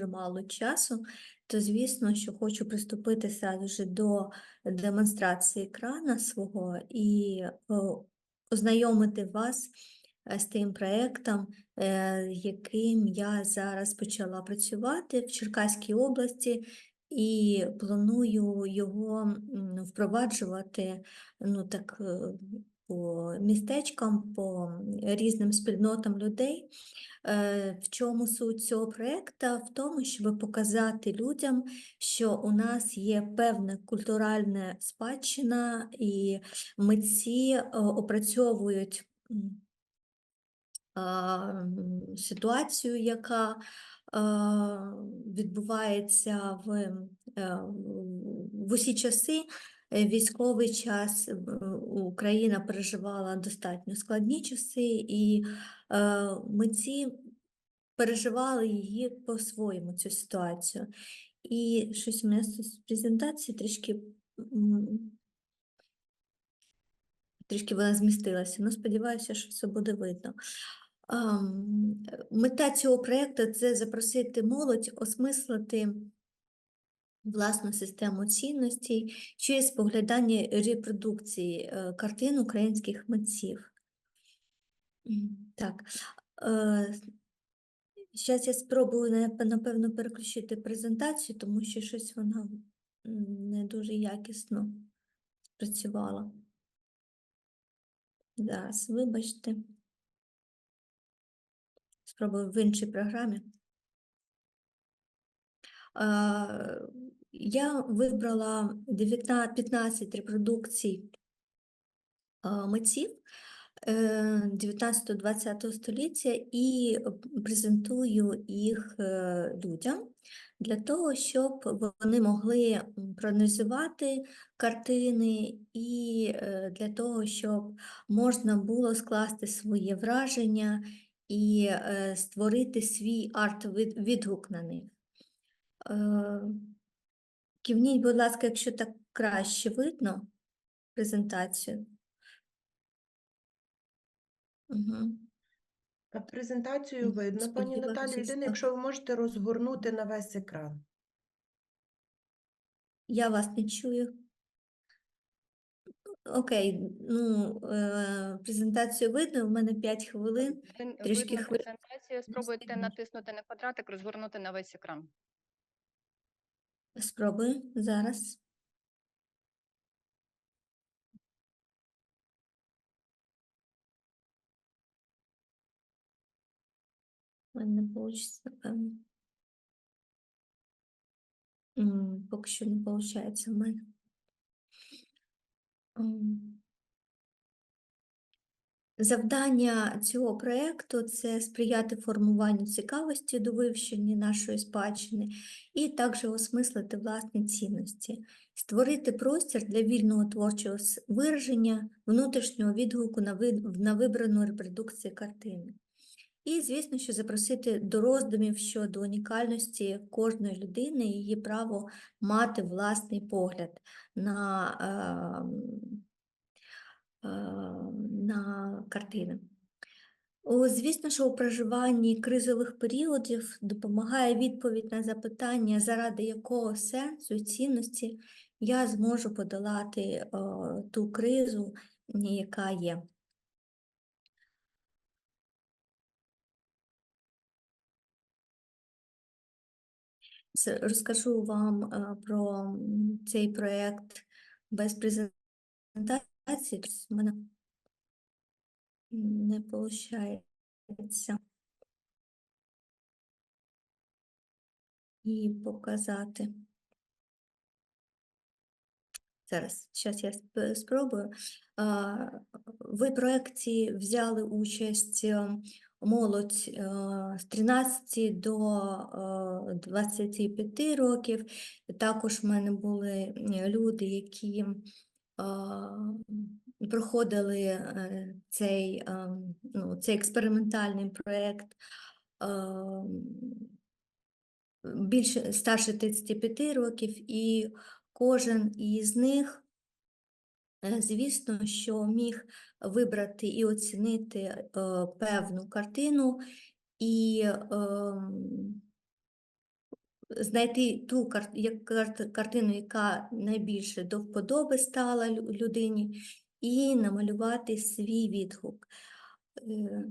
дуже мало часу, то звісно, що хочу приступити ж до демонстрації екрана свого і е, ознайомити вас е, з тим проєктом, е, яким я зараз почала працювати в Черкаській області. І планую його впроваджувати ну так по містечкам, по різним спільнотам людей. Е, В чому суть цього проєкту? В тому, щоб показати людям, що у нас є певна культуральна спадщина, і митці е, опрацьовують ситуацію, яка відбувається в, е, в усі часи. Е, Військовий час е, Україна переживала достатньо складні часи, і е, митці переживали її по-своєму цю ситуацію. І щось у мене з презентації трішки трішки вона змістилася. Ну, сподіваюся, що все буде видно. Мета цього проєкту це запросити молодь осмислити власну систему цінностей через споглядання репродукції е, картин українських митців. Так. Зараз я спробую напевно переключити презентацію, тому що щось вона не дуже якісно спрацювала. Зараз, вибачте. Спробую в іншій програмі. Я вибрала 19, 15 репродукцій митців 19-20 століття і презентую їх е, людям для того, щоб вони могли проаналізувати картини і е, для того, щоб можна було скласти своє враження і е, створити свій арт-відгук на них. Е, Кивніть, будь ласка, якщо так краще видно презентацію. Угу. А Презентацію видно, пані Наталі. Єдине, якщо ви можете розгорнути на весь екран. Я вас не чую. Окей, ну, е, презентацію видно, у мене 5 хвилин. Трішки Видно хвилин. презентацію. Спробуйте натиснути на квадратик, розгорнути на весь екран. Спробую зараз. Не вийде, певно. Поки що не виходить в мене. Завдання цього проєкту це сприяти формуванню цікавості до вивчення нашої спадщини і також осмислити власні цінності, створити простір для вільного творчого вираження, внутрішнього відгуку на, вибрану репродукцію картини. І, звісно, що запросити до роздумів щодо унікальності кожної людини і її право мати власний погляд на, е, на картини. Звісно, що у проживанні кризових періодів допомагає відповідь на запитання, заради якого сенсу і цінності я зможу подолати е, ту кризу, яка є. Розкажу вам е, про цей проєкт без презентації. Тобто в мене не виходить. І показати. Зараз, зараз я спробую. Ви в проєкті взяли участь е, молодь з 13 до е, 25 років. Також в мене були люди, які проходили е, цей, е, ну, цей експериментальний проєкт е, більше старше 35 років, і кожен із них, е, звісно, що міг вибрати і оцінити е, певну картину, і ем, знайти ту кар- кар- картину, яка найбільше до вподоби стала людині, і намалювати свій відгук. Е,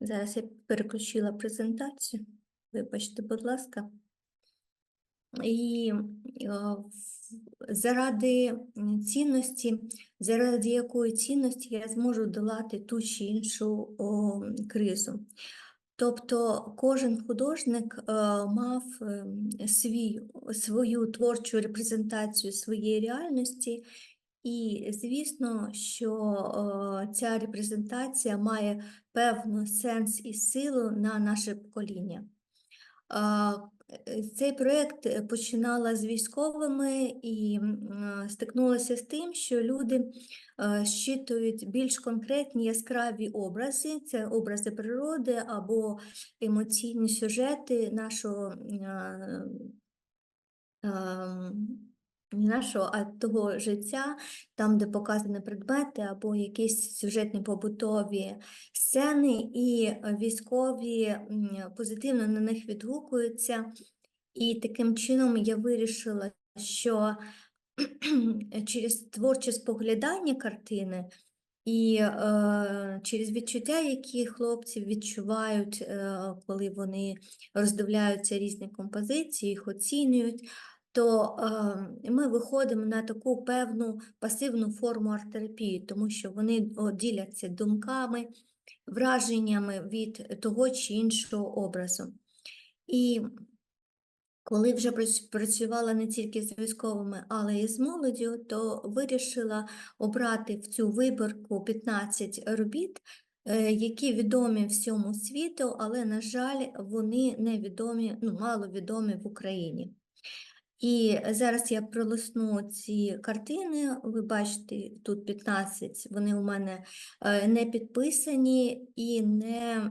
Зараз я переключила презентацію. Вибачте, будь ласка. І е, заради цінності, заради якої цінності я зможу долати ту чи іншу кризу. Тобто кожен художник е, мав ем, свій, свою творчу репрезентацію своєї реальності, і звісно, що е, ця репрезентація має певну сенс і силу на наше покоління. Е, Цей проєкт е, починала з військовими і е, стикнулася з тим, що люди щитують більш конкретні яскраві образи, це образи природи або емоційні сюжети нашого ем, нашого, а того життя, там, де показані предмети або якісь сюжетні побутові сцени, і військові позитивно на них відгукуються. І таким чином я вирішила, що через творче споглядання картини і е, через відчуття, які хлопці відчувають, е, коли вони роздивляються різні композиції, їх оцінюють, то е, ми виходимо на таку певну пасивну форму арт-терапії, тому що вони діляться думками, враженнями від того чи іншого образу. І коли вже працювала не тільки з військовими, але й з молоддю, то вирішила обрати в цю вибірку 15 робіт, е, які відомі всьому світу, але, на жаль, вони невідомі, ну, мало відомі в Україні. І зараз я пролисну ці картини. Ви бачите, тут 15, вони у мене е, не підписані і не,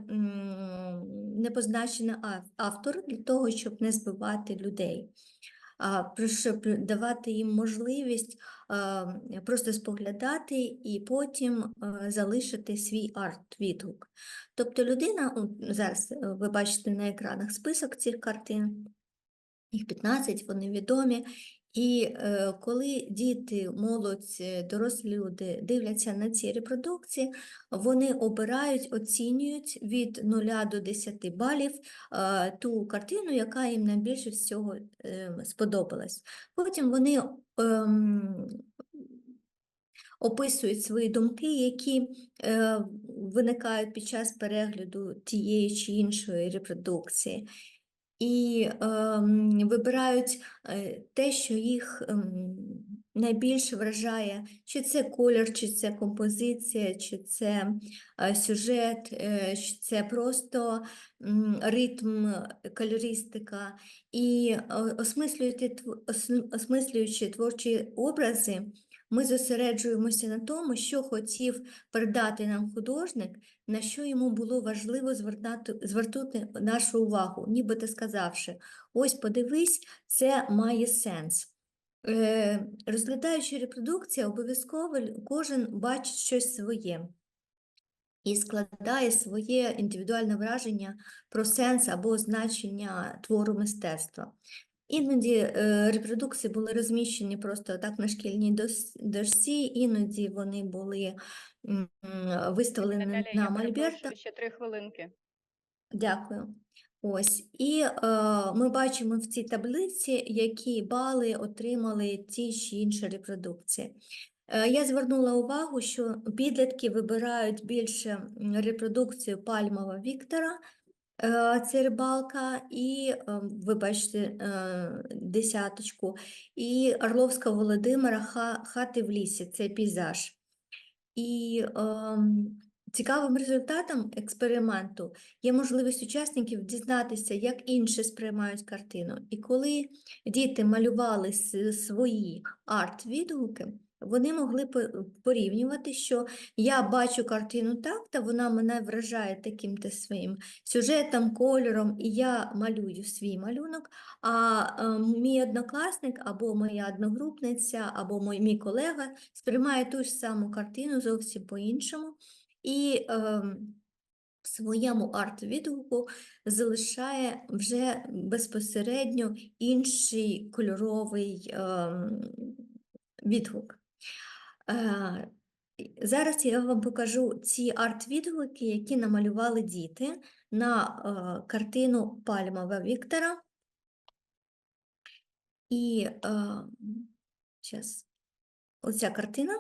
не позначені автор для того, щоб не збивати людей. А щоб давати їм можливість просто споглядати і потім а, залишити свій арт-відгук. Тобто людина, зараз е, ви бачите на екранах список цих картин, їх 15, вони відомі. І е, коли діти, молодь, е, дорослі люди дивляться на ці репродукції, вони обирають, оцінюють від 0 до 10 балів е, ту картину, яка їм найбільше всього е, сподобалась. Потім вони ем, описують свої думки, які е, виникають під час перегляду тієї чи іншої репродукції і ем, вибирають е, те, що їх ем, найбільше вражає, чи це колір, чи це композиція, чи це е, сюжет, е, чи це просто ритм, кольористика. І е, осмислюєте осмислюючи творчі образи, ми зосереджуємося на тому, що хотів передати нам художник, на що йому було важливо звертати, звернути нашу увагу, нібито сказавши, ось подивись, це має сенс. Е, розглядаючи репродукцію, обов'язково кожен бачить щось своє і складає своє індивідуальне враження про сенс або значення твору мистецтва. Іноді е, репродукції були розміщені просто так на шкільній дошці, іноді вони були виставлені Наталя, на я мольбертах. ще три хвилинки. Дякую. Ось, і е, ми бачимо в цій таблиці, які бали отримали ті чи інші репродукції. Е, я звернула увагу, що підлітки вибирають більше репродукцію Пальмова Віктора, це рибалка, і е, ви бачите е, десяточку, і Орловська Володимира Хати в лісі, це пейзаж. І цікавим результатом експерименту є можливість учасників дізнатися, як інші сприймають картину. І коли діти малювали свої арт-відгуки, вони могли порівнювати, що я бачу картину так, та вона мене вражає таким-то своїм сюжетом, кольором, і я малюю свій малюнок. А е, мій однокласник або моя одногрупниця, або мій, мій колега сприймає ту ж саму картину зовсім по-іншому. І ем, в своєму арт-відгуку залишає вже безпосередньо інший кольоровий ем, відгук. Е, Зараз я вам покажу ці арт-відгуки, які намалювали діти на е, картину Пальмова Віктора. І е, зараз оця картина.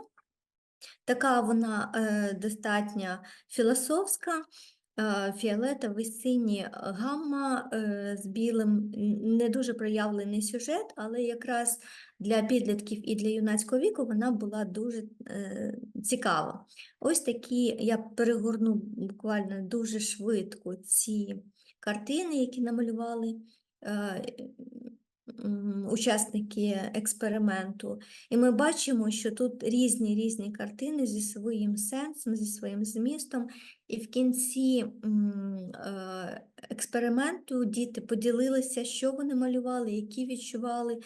Така вона е, достатньо філософська, е, фіолетовий синій е, гамма е, з білим, не дуже проявлений сюжет, але якраз для підлітків і для юнацького віку вона була дуже е, цікава. Ось такі я перегорну буквально дуже швидко ці картини, які намалювали е, учасники експерименту. І ми бачимо, що тут різні різні картини зі своїм сенсом, зі своїм змістом. І в кінці е, експерименту діти поділилися, що вони малювали, які відчували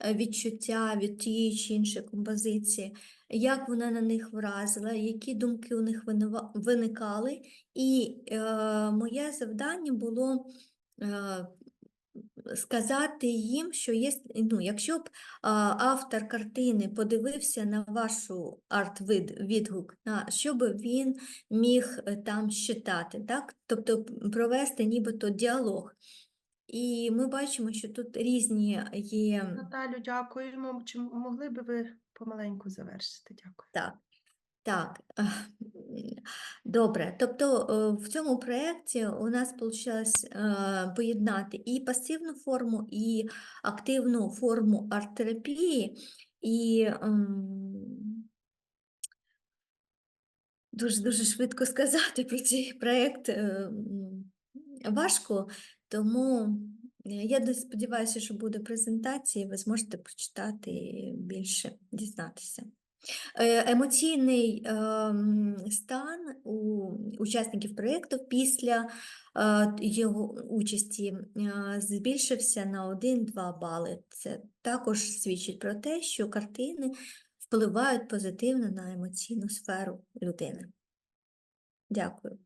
е, відчуття від тієї чи іншої композиції, як вона на них вразила, які думки у них виникали. І е, моє завдання було. Сказати їм, що є, ну, якщо б а, автор картини подивився на вашу арт-відгук, на що би він міг е, там щитати, так? Тобто провести нібито діалог. І ми бачимо, що тут різні є. Наталю, дякуємо. Чи могли би ви помаленьку завершити? Дякую. Так, так. Добре. Тобто е, в цьому проєкті у нас вийшло поєднати і пасивну форму, і активну форму арт-терапії. І ем, дуже дуже швидко сказати про цей проєкт е, важко, тому е, я дос- сподіваюся, що буде презентація, і ви зможете прочитати більше дізнатися. Е, Емоційний ем, стан у учасників проєкту після е, його участі е, збільшився на 1-2 бали. Це також свідчить про те, що картини впливають позитивно на емоційну сферу людини. Дякую.